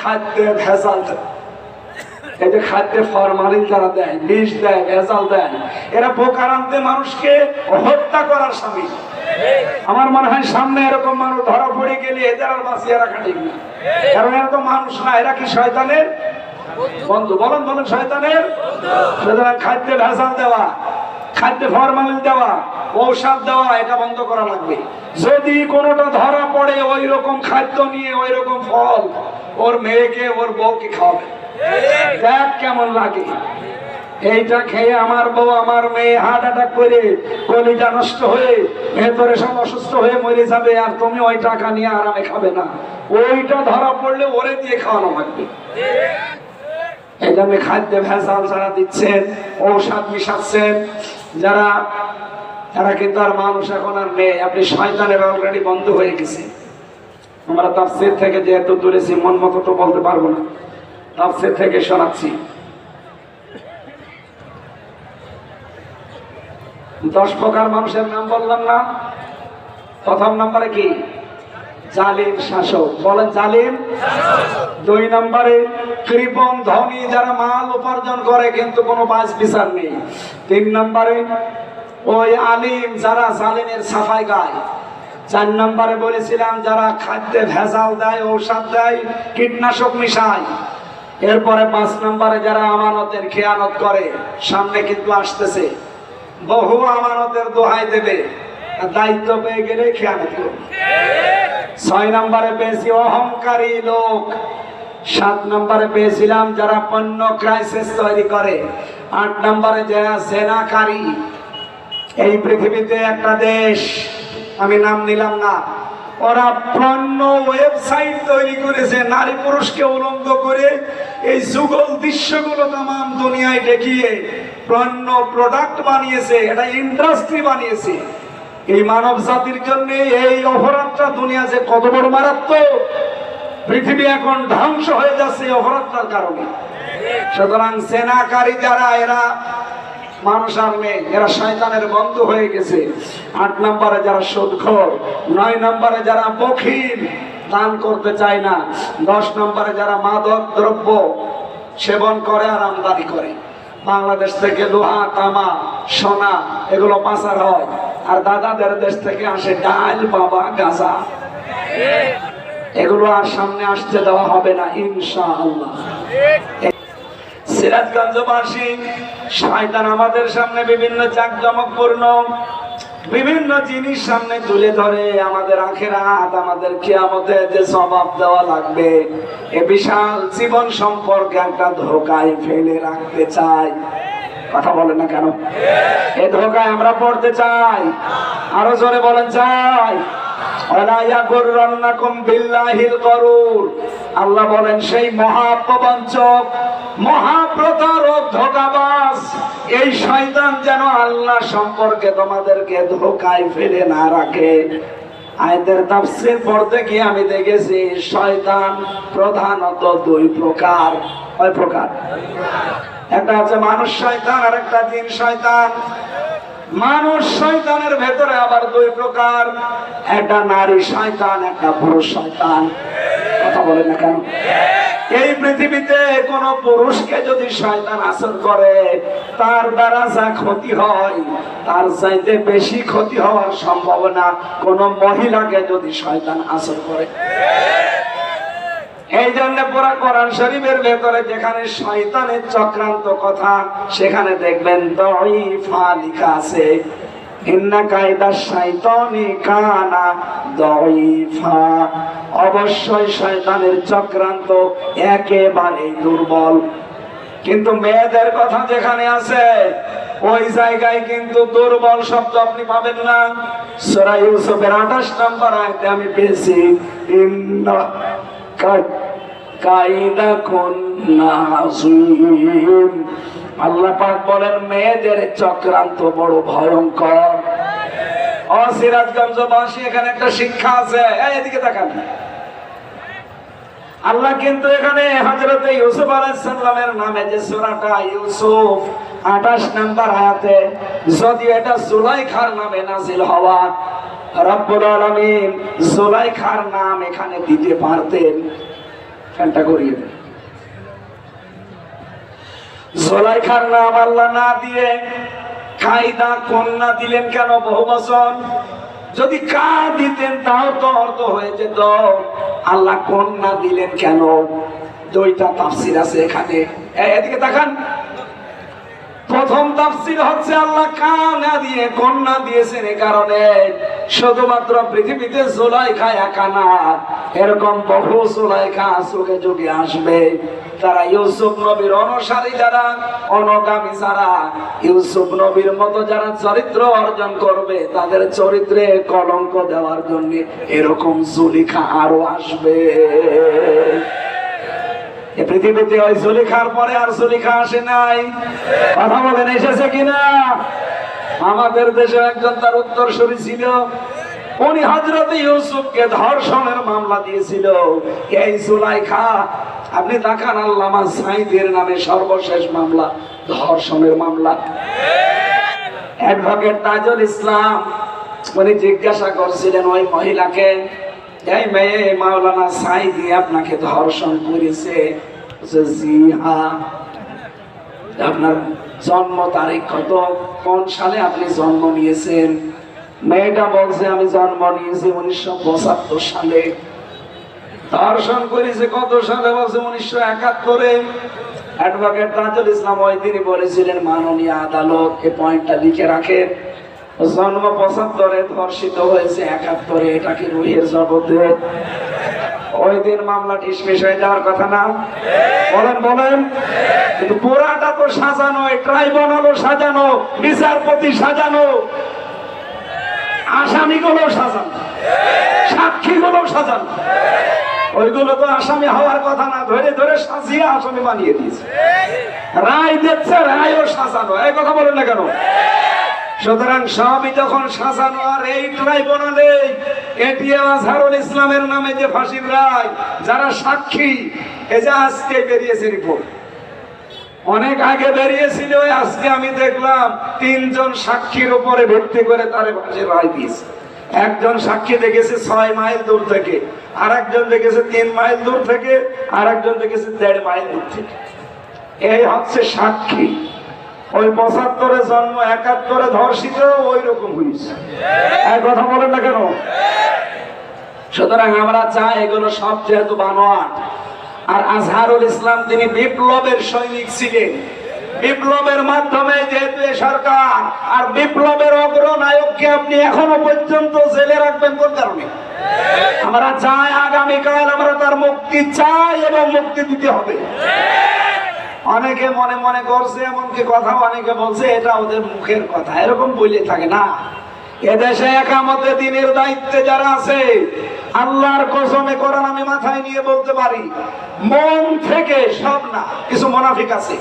খাদ্যে ভেজাল এই যে খাদ্যে ফরমালিন দেয়, বিষ দেয়, ভেজাল দেয়, এরা বোকার আনতে মানুষকে হত্যা করার স্বামী। আমার মনে হয় সামনে এরকম মানুষ ধরা পড়ে গেলে এদের আর বাঁচিয়ে রাখা ঠিক না। কারণ এরা তো মানুষ না, এরা কি শয়তানের বন্ধু? বলেন বলেন, শয়তানের? খাদ্যে ভেজাল দেওয়া, খাদ্যে ফরমালিন দেওয়া ঔষধ দেওয়া, এটা বন্ধ করা লাগবে। যদি কোনোটা ধরা পড়ে ওই রকম খাদ্য নিয়ে ওই রকম ফল, ওর মেয়েকে, ওর বউকে খাওয়াবে। দেখ কেমন লাগে। এইটা খেয়ে আমার বউ, আমার মেয়ে হার্ট অ্যাটাক করে, কলিজা নষ্ট হয়ে, ভেতরে সব অসুস্থ হয়ে মরে যাবে, আর তুমি ওই টাকা নিয়ে আরামে খাবে না। ওইটা ধরা পড়লে ওরে দিয়ে খাওয়ানো লাগবে। এই জন্য খাদ্যে ভেজাল যারা দিচ্ছেন, ঔষধ মিশাচ্ছেন, যারা তারা কিন্তু আর মানুষ এখন আর নেই। আপনি শয়তানের অলরেডি বন্ধ হয়ে গেছে। আমরা তাফসির থেকে যেহেতু তুলেছি মন মতো তো বলতে পারব না। তাফসির থেকে শোনাচ্ছি। দশ প্রকার মানুষের নাম বললাম না। প্রথম নম্বরে কি? জালিম শাসক। বলেন জালিম। দুই নম্বরে, কৃপণ ধনী যারা মাল উপার্জন করে, কিন্তু কোনো বাস বিচার নেই। তিন নম্বরে ওই আলিম যারা জালিমের সাফাই গায়। চার নম্বরে বলেছিলাম, যারা খাদ্যে ভেজাল দেয়, ঔষধ দেয়, কীটনাশক মিশায়। এরপরে পাঁচ নম্বরে যারা আমানতের খেয়ানত করে, সামনে কিন্তু আসতেছে। বহু আমানতের দোহাই দেবে দায়িত্ব পেয়ে গেলে খেয়ানত করবে। ছয় নম্বরে পেয়েছি অহংকারী লোক। সাত নম্বরে পেয়েছিলাম যারা পণ্য ক্রাইসিস তৈরি করে। আট নম্বরে যারা সেনাকারী। এই পৃথিবীতে একটা দেশ, আমি নাম নিলাম না। ওরা পণ্য ওয়েবসাইট তৈরি করেছে, নারী পুরুষকে উলঙ্গ করে এই যুগল দৃশ্যগুলো তাম দুনিয়ায় দেখিয়ে পণ্য প্রোডাক্ট বানিয়েছে, এটা ইন্ডাস্ট্রি বানিয়েছে। এই মানব জাতির জন্য এই অপরাধটা দুনিয়া যে কত বড় মারাত্মক, পৃথিবী এখন ধ্বংস হয়ে যাচ্ছে অপরাধটার কারণে। সুতরাং সেনাকারী যারা, এরা মানুষ আর নেই এরা শয়তানের বন্ধু হয়ে গেছে। আট নম্বরে যারা সুদখোর, নয় নম্বরে যারা বখিল দান করতে চায় না। দশ নম্বরে যারা মাদক দ্রব্য সেবন করে আর আমদানি করে। বাংলাদেশ থেকে লোহা, তামা, সোনা, এগুলো পাচার হয়। আর দাদাদের দেশ থেকে আসে ডাল, বাবা, গাজা। এগুলো আর সামনে আসতে দেওয়া হবে না, ইনশাআল্লাহ। সিরাজগঞ্জবাসী শয়তান আমাদের সামনে বিভিন্ন জাকজমকপূর্ণ বিভিন্ন জিনিস সামনে তুলে ধরে। আমাদের আখেরাত, আমাদের কিয়ামতে যে জবাব দেওয়া লাগবে, এ বিশাল জীবন সম্পর্কে একটা ধোকায় ফেলে রাখতে চাই। কথা বলেন না কেন? এ ধোকায় আমরা পড়তে চাই। আরও জোরে বলেন, চাই। আল্লাহ বলেন, সেই মহাপ্রবঞ্চক মহাপ্রতারক ধোকাবাস এই শয়তান যেন আল্লাহ সম্পর্কে তোমাদেরকে ধোকায় ফেলে না রাখে। আয়দের তাফসির পড়তে গিয়ে আমি দেখেছি, শয়তান প্রধানত দুই প্রকার। কয় প্রকার? একটা হচ্ছে মানুষ শয়তান আর একটা জিন শয়তান। মানুষ শয়তানের ভেতরে আবার দুই প্রকার। একটা নারী শয়তান, একটা পুরুষ শয়তান। কথা বলেন না কেন? এই পৃথিবীতে কোন পুরুষকে যদি শয়তান আসর করে, তার দ্বারা যা ক্ষতি হয়, তার চাইতে বেশি ক্ষতি হওয়ার সম্ভাবনা কোন মহিলাকে যদি শয়তান আসর করে। এই জন্য পুরা কোরআন শরীফের ভেতরে যেখানে শয়তানের চক্রান্ত কথা, সেখানে দেখবেন দইফা লেখা আছে। ইন্না কায়দা শয়তানি কানা দইফা অবশ্যই শয়তানের চক্রান্ত একেবারে দুর্বল। কিন্তু মেয়েদের কথা যেখানে আছে, ওই জায়গায় কিন্তু দুর্বল শব্দ আপনি পাবেন না। সূরা ইউসুফের 28 নম্বর আয়াতে আমি পেয়েছি ইন্না পাক বলেন, মেয়েদের চক্রান্ত বড় ভয়ঙ্কর। অসিরাজগঞ্জবাসী এখানে একটা শিক্ষা আছে। এদিকে তাকান। আল্লাহ কিন্তু এখানে হজরত ইউসুফ আলাইসাল্লামের নামে যে সূরাটা ইউসুফ, আঠাশ নাম্বার আয়াতে, যদিও এটা জুলাইখার নামে নাজিল হওয়া, রব্বুল আলামিন জুলাইখার নাম এখানে দিতে পারতেন। ফ্যানটা করিয়ে দেন জোলাইখার নাম আল্লাহ না দিয়ে কায়দা কন্যা দিলেন কেন বহু বছর যদি কা দিতেন তাও তো অর্থ হয়ে যেত। আল্লাহ কন্যা দিলেন কেন? দুইটা তাফসির আছে এখানে। এদিকে তাকান। প্রথম তাফসির হচ্ছে আল্লাহ কা না দিয়ে কন্যা দিয়েছেন এই কারণে। শুধুমাত্র পৃথিবীতে জোলাইখা একা না, এরকম বহু জোলাইখা যুগে যুগে আসবে। তারা ইউসুফ নবীর অনুসারী যারা, অনগামী যারা, ইউসুফ নবীর মতো যারা চরিত্র অর্জন করবে, তাদের চরিত্রে কলঙ্ক দেওয়ার জন্য এরকম জুলিখা আরও আসবে। পৃথিবীতে ওই জুলিখার পরে আর জুলিখা আসে নাই। কথা বলেন, এসেছে কিনা? আমাদের দেশে একজন তার উত্তর উত্তরসূরি ছিল। উনি হজরত ইউসুফকে ধর্ষণের মামলা দিয়েছিল। এই জুলাইখা, আপনি দেখান আল্লামা সাইদের নামে সর্বশেষ মামলা, ধর্ষণের মামলা। অ্যাডভোকেট তাজুল ইসলাম, উনি জিজ্ঞাসা করছিলেন, ওই মহিলাকে, এই মেয়ে মাওলানা সাইদি আপনাকে ধর্ষণ করেছে? জি হ্যাঁ। আপনার জন্ম তারিখ কত? কোন সালে আপনি জন্ম নিয়েছেন? মেয়েটা বলছে, আমি জন্ম নিয়েছি উনিশশো পঁচাত্তর সালে। ধর্ষণ করেছে কত সালে বলছে, উনিশশো একাত্তরে। অ্যাডভোকেট তাজুল ইসলাম ওই দিনই বলেছিলেন, মাননীয় আদালত এই পয়েন্টটা লিখে রাখেন জন্ম পঁচাত্তরে ধর্ষিত হয়েছে একাত্তরে, এটা কি রুহের জগতে? ওই দিন মামলা ডিসমিস হয়ে যাওয়ার কথা না? বলেন বলেন। কিন্তু পুরাটা তো সাজানো ট্রাইব্যুনালও সাজানো, বিচারপতি সাজানো। আসামিগুলো সাজানো। সাক্ষীগুলো সাজানো। ওইগুলো তো আসামি হওয়ার কথা না, ধরে ধরে সাজিয়ে আসামি বানিয়ে দিয়েছে। রায় দিচ্ছে, রায়ও সাজানো। এই কথা বলেন না কেন? সুতরাং সবই যখন সাজানো, আর এই ট্রাইব্যুনালে এটিএম আজহারুল ইসলামের নামে যে ফাঁসির রায়, যারা সাক্ষী, এই যে আজকে বেরিয়েছে রিপোর্ট। অনেক আগে বেরিয়েছিল আজকে আমি দেখলাম তিনজন সাক্ষীর উপরে ভিত্তি করে তার ফাঁসির রায় দিয়েছে। একজন সাক্ষী দেখেছে ছয় মাইল দূর থেকে আর একজন দেখেছে তিন মাইল দূর থেকে আর একজন দেখেছে দেড় মাইল দূর থেকে। এই হচ্ছে সাক্ষী। ওই পঁচাত্তরে জন্ম একাত্তরে ধর্ষিত ওই রকম হয়েছে এক কথা বলেন না কেন? সুতরাং আমরা চাই এগুলো সব যেহেতু বানোয়াট। আর আজহারুল ইসলাম তিনি বিপ্লবের সৈনিক ছিলেন। বিপ্লবের মাধ্যমে যেহেতু সরকার, আর বিপ্লবের অগ্রনায়ককে আপনি এখনও পর্যন্ত জেলে রাখবেন কোন কারণে? আমরা চাই আগামীকাল আমরা তার মুক্তি চাই এবং মুক্তি দিতে হবে। অনেকে মনে মনে করছে, এমনকি কথা অনেকে বলছে, এটা ওদের মুখের কথা। এরকম বলে থাকে না। এদেশে একামতে দিনের দায়িত্বে যারা আছে, আল্লাহর কসমে কোরআন আমি মাথায় নিয়ে বলতে পারি, মন থেকে সব না, কিছু মোনাফিক আছে।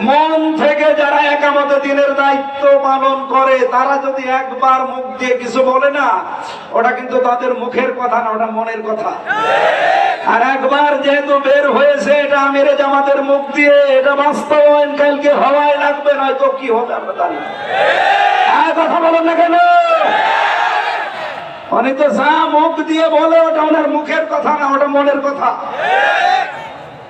মন থেকে যারা একামতে দিনের দায়িত্ব পালন করে, তারা যদি একবার মুখ দিয়ে কিছু বলে না, ওটা কিন্তু তাদের মুখের কথা না, ওটা মনের কথা। আর একবার যেহেতু বের হয়েছে, এটা আমিরে জামাতের মুখ দিয়ে, এটা বাস্তবায়ন কালকে হওয়াই লাগবে, নয়তো কি হবে আমরা জানি কথা বলেন না কেন? অনেক তো যা মুখ দিয়ে বলে, ওটা ওনার মুখের কথা না, ওটা মনের কথা।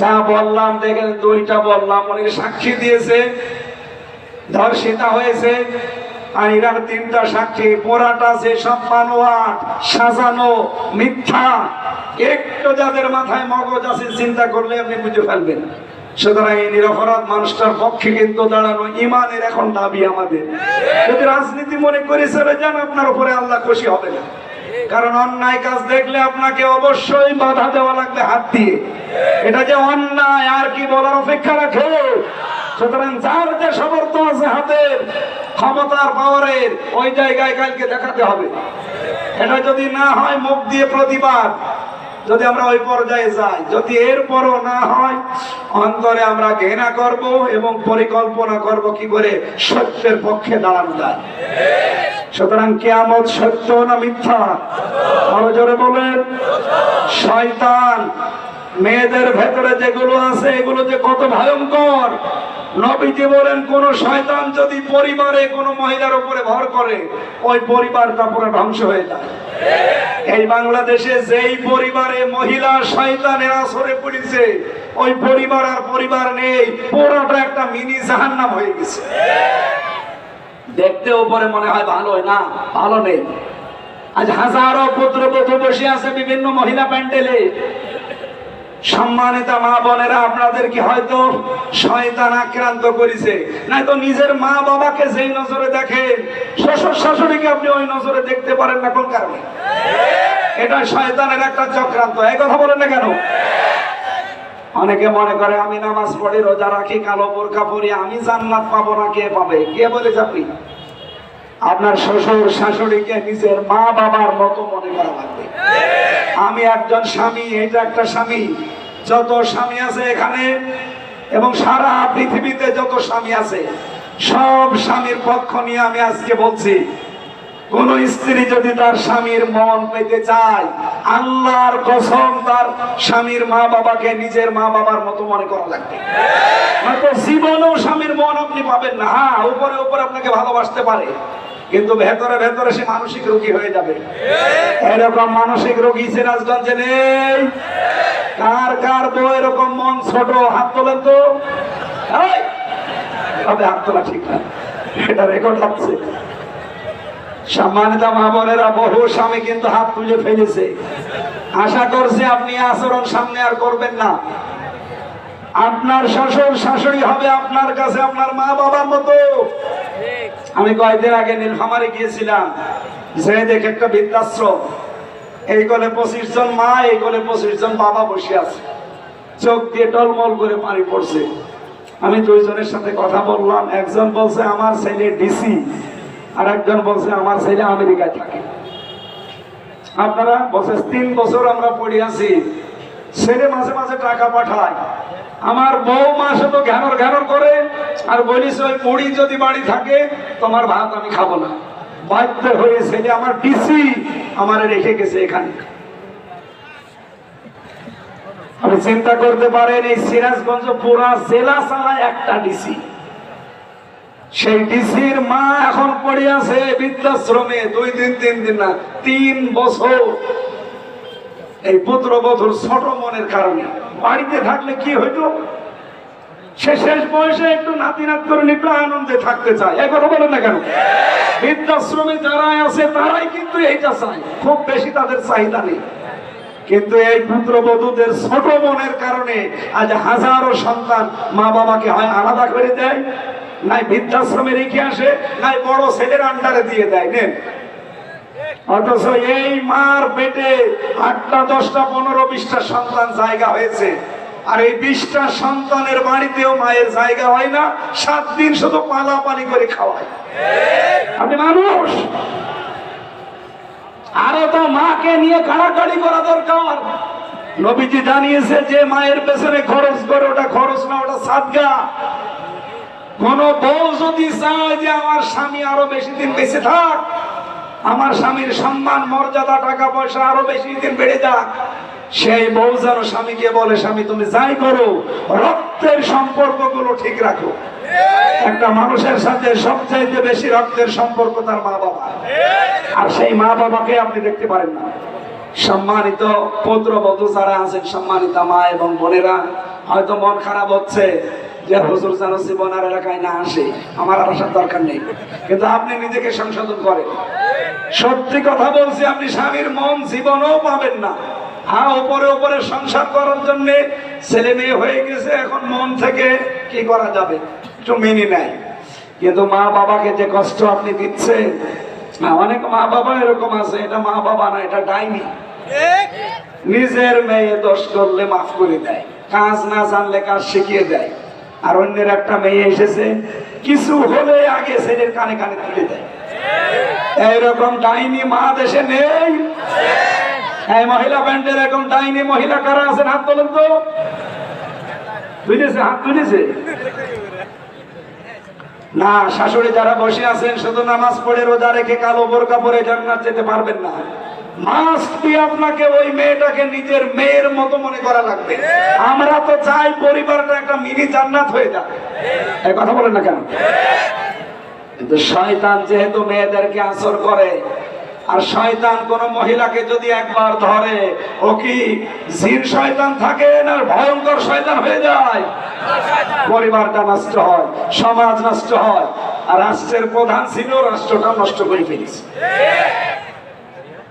যা বললাম, দেখেন দুইটা বললাম অনেকে সাক্ষী দিয়েছে, ধর্ষিতা হয়েছে, আর এরার তিনটা সাক্ষী পোড়াটা যে সব বানোয়াট সাজানো, মিথ্যা। একটু যাদের মাথায় মগজ আছে, চিন্তা করলে আপনি বুঝে ফেলবেন। সুতরাং এই নিরপরাধ মানুষটার পক্ষে কিন্তু দাঁড়ানো ইমানের এখন দাবি আমাদের। যদি রাজনীতি মনে করে চলে যান আপনার উপরে আল্লাহ খুশি হবে না। কারণ অন্যায় কাজ দেখলে আপনাকে অবশ্যই বাধা দেওয়া লাগবে হাত দিয়ে। এটা যে অন্যায়, আর কি বলার অপেক্ষা রাখে? সুতরাং যার যে সমর্থ আছে হাতের ক্ষমতার পাওয়ারের, ওই জায়গায় কালকে দেখাতে হবে। এটা যদি না হয়, মুখ দিয়ে প্রতিবাদ। যদি আমরা ওই পর্যায়ে যাই, যদি এরপরও না হয়, অন্তরে আমরা ঘৃণা করব এবং পরিকল্পনা করব কি করে সত্যের পক্ষে দাঁড়ানো যায়। সুতরাং কেয়ামত সত্য না মিথ্যা? বলেন। শয়তান মেয়েদের ভেতরে যেগুলো আছে, এগুলো যে কত ভয়ঙ্কর। নবীজি বলেন, কোন শয়তান যদি পরিবারে কোনো মহিলার উপরে ভর করে, ওই পরিবারটা পুরো ধ্বংস হয়ে যায়। এই বাংলাদেশে যেই পরিবারে মহিলা শয়তানের আসরে পড়েছে, ওই পরিবার আর পরিবার নেই, পুরোটা একটা মিনি জাহান্নাম হয়ে গেছে। দেখতে উপরে মনে হয় ভালো, না, ভালো নেই। আজ হাজারো পুত্রবধূ বসে আছে বিভিন্ন মহিলা প্যান্ডেলে। সম্মানিত মা বোনেরা, আপনাদের কি হয়তো শয়তান আক্রান্ত করেছে? নাই তো নিজের মা বাবাকে যেই নজরে দেখেন, শ্বশুর শাশুড়িকে আপনি ওই নজরে দেখতে পারেন না কোন কারণে? এটা শয়তানের একটা চক্রান্ত। এই কথা বলেন না কেন? অনেকে মনে করে, আমি নামাজ পড়ি, রোজা রাখি, কালো বোরকা পরি, আমি জান্নাত পাবো না, কে পাবে? কে বলেছে আপনি? আপনার শ্বশুর শাশুড়িকে নিজের মা বাবার মতো মনে করা লাগবে। আমি একজন স্বামী এটা একটা স্বামী। যত স্বামী আছে এখানে এবং সারা পৃথিবীতে যত স্বামী আছে, সব স্বামীর পক্ষ নিয়ে আমি আজকে বলছি, কোন স্ত্রী যদি তার স্বামীর মন পেতে চায়, আল্লাহর কসম তার স্বামীর মা বাবাকে নিজের মা বাবার মতো মনে করা লাগবে। জীবনেও স্বামীর মন আপনি পাবেন না। হ্যাঁ উপরে উপরে আপনাকে ভালোবাসতে পারে। কিন্তু ভেতরে ভেতরে সে মানসিক রোগী হয়ে যাবে। এরকম মানসিক রোগী সিরাজগঞ্জে নেই। কার কার বউ এরকম মন ছোট, হাত তোলেন তো? তবে হাত তোলা ঠিক না। এটা রেকর্ড হচ্ছে বহু স্বামী কিন্তু হাত তুলে ফেলেছে। আশা করছে আপনি আচরণ সামনে আর করবেন না। আপনার শ্বশুর শাশুড়ি হবে আপনার কাছে, আপনার মা বাবার মতো। আমি কয়েকদিন আগে নীলফামারে গিয়েছিলাম। যে দেখে একটা বৃদ্ধাশ্রম। এই কোলে পঁচিশ জন মা, এই কোলে পঁচিশ জন বাবা বসে আছে। চোখ দিয়ে টলমল করে পানি পড়ছে। আমি দুইজনের সাথে কথা বললাম। একজন বলছে, আমার ছেলে ডিসি আর একজন বলছে, আমার ছেলে আমেরিকায় থাকে। আপনারা বলছে, তিন বছর আমরা পড়ে আছি। ছেলে মাঝে মাঝে টাকা পাঠায়। আমার বউ মাসে তো ঘ্যানর ঘ্যানর করে, আর বলিস ওই মুড়ি যদি বাড়ি থাকে, তোমার ভাত আমি খাব না। বাধ্য হয়ে ছেলে আমার ডিসি আমার রেখে গেছে এখানে। আপনি চিন্তা করতে পারেন, এই সিরাজগঞ্জ পুরা জেলা ছাড়া একটা ডিসি। সেই ডিসির মা এখন পড়ে আছে বৃদ্ধাশ্রমে, দুই দিন, তিন দিন না, তিন বছর। এই পুত্রবধূর ছোট মনের কারণে। বাড়িতে থাকলে কি হইতো? সে শেষ বয়সে একটু নাতি নাত আনন্দে থাকতে চায়। বলেন না কেন? বৃদ্ধাশ্রমে যারা আছে, তারাই কিন্তু এইটা চায় খুব বেশি তাদের চাহিদা নেই। কিন্তু এই পুত্রবধূদের ছোট মনের কারণে আজ হাজারো সন্তান মা বাবাকে হয় আলাদা করে দেয়, নাই বৃদ্ধাশ্রমে রেখে আসে নাই বড় ছেলের আন্ডারে দিয়ে দেয়। নেন। অথচ এই মার পেটে আটটা, দশটা, পনেরো, বিশটা সন্তান জায়গা হয়েছে। আর এই বিশটা সন্তানের বাড়িতেও মায়ের জায়গা হয় না, সাত দিন শুধু পালা পানি করে খাওয়ায়। আপনি মানুষ! আরও তো মাকে নিয়ে কাড়াকাড়ি করা দরকার। নবীজি জানিয়েছে যে মায়ের পেছনে খরচ করে, ওটা খরচ না, ওটা সাদগা। কোন বউ যদি চায় যে আমার স্বামী আরও বেশি দিন বেঁচে থাক আমার স্বামীর সম্মান, মর্যাদা, টাকা পয়সা আরও বেশি দিন বেড়ে যাক। সেই বউ যেন স্বামীকে বলে, স্বামী, তুমি যাই করো, রক্তের সম্পর্কগুলো ঠিক রাখো। একটা মানুষের সাথে সবচাইতে বেশি রক্তের সম্পর্ক তার মা বাবা আর সেই মা বাবাকে আপনি দেখতে পারেন না। সম্মানিত পুত্রবধূ যারা আছেন, সম্মানিতা মা এবং বোনেরা, হয়তো মন খারাপ হচ্ছে যে হুজুর যেন জীবনার এলাকায় না আসে আমার আসার দরকার নেই। কিন্তু আপনি নিজেকে সংশোধন করেন। সত্যি কথা বলছি আপনি স্বামীর মন জীবনেও পাবেন না। হ্যাঁ উপরে উপরে সংসার করার জন্য ছেলে মেয়ে হয়ে গেছে এখন মন থেকে কি করা যাবে? একটু মেনে নেয়। কিন্তু মা বাবাকে যে কষ্ট আপনি দিচ্ছেন অনেক মা বাবা এরকম আছে এটা মা বাবা না এটা ডাইনি। নিজের মেয়ে দোষ করলে মাফ করে দেয়। কাজ না জানলে কাজ শিখিয়ে দেয়। আর অন্যের একটা মেয়ে এসেছে, কিছু হলে আগে ছেলের কানে কানে তুলে দেয়। ডাইনি মা দেশে নেই। এই মহিলা ব্যান্ডের এরকম ডাইনি মহিলা কারা আছেন? হাত তোলেন তো। তুলেছে, হাত তুলেছে। না, শাশুড়ি যারা বসে আছেন, শুধু নামাজ পড়ে রোজা রেখে কালো বোরকা পরে জান্নাত যেতে পারবেন না। মাস্ট বি আপনাকে ওই মেয়েটাকে নিজের মেয়ের মতো মনে করা লাগবে। আমরা তো চাই না কেন? যেহেতু আসর করে, আর শয়তান কোন মহিলাকে যদি একবার ধরে, ও কি জিন শয়তান থাকে না ভয়ঙ্কর শয়তান হয়ে যায়? পরিবারটা নষ্ট হয়, সমাজ নষ্ট হয়, আর রাষ্ট্রের প্রধান ছিল রাষ্ট্রটা নষ্ট করে ফেলেছে।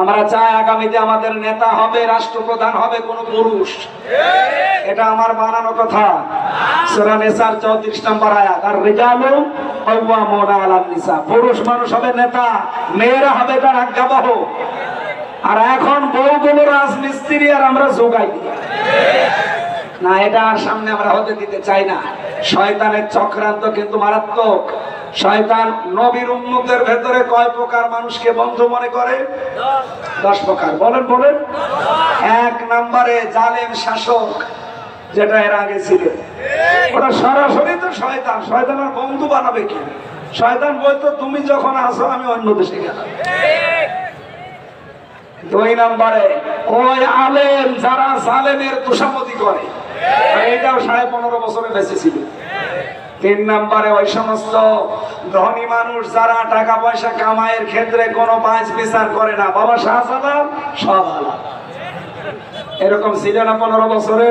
আমরা চাই আগামীতে আমাদের নেতা হবে, রাষ্ট্রপ্রধান হবে, কোন পুরুষ। এটা আমার বানানো কথা। সূরা নিসার 34 নম্বর আয়াত। আর রিজালু নিসা। পুরুষ মানুষ হবে নেতা, মেয়েরা হবে তার আজ্ঞাবহ। আর এখন বউগুলো রাজমিস্ত্রি আর আমরা যোগাই না, এটা সামনে আমরা হতে দিতে চাই না। শয়তানের চক্রান্ত কিন্তু মারাত্মক। শয়তান নবীর উন্মুখের ভেতরে কয় প্রকার মানুষকে বন্ধু মনে করে? দশ প্রকার। বলেন বলেন। এক নম্বরে জালেম শাসক, যেটা এর আগে ছিল। ওটা সরাসরি তো শয়তান। শয়তানের বন্ধু বানাবে কি? শয়তান বলতো, তুমি যখন আসো আমি অন্য দেশে গেলাম। দুই নম্বরে, ওই আলেম যারা জালেমের তুষামতি করে এটাও সাড়ে পনেরো বছরে বেঁচে তিন নম্বরে ওই সমস্ত ধনী মানুষ যারা টাকা পয়সা কামাইয়ের ক্ষেত্রে কোনো পাঁচ বিচার করে না, বাবা শাহজালাল, সব হালাল এরকম ছিল না পনেরো বছরে।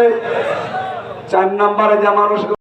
চার নম্বরে যে মানুষ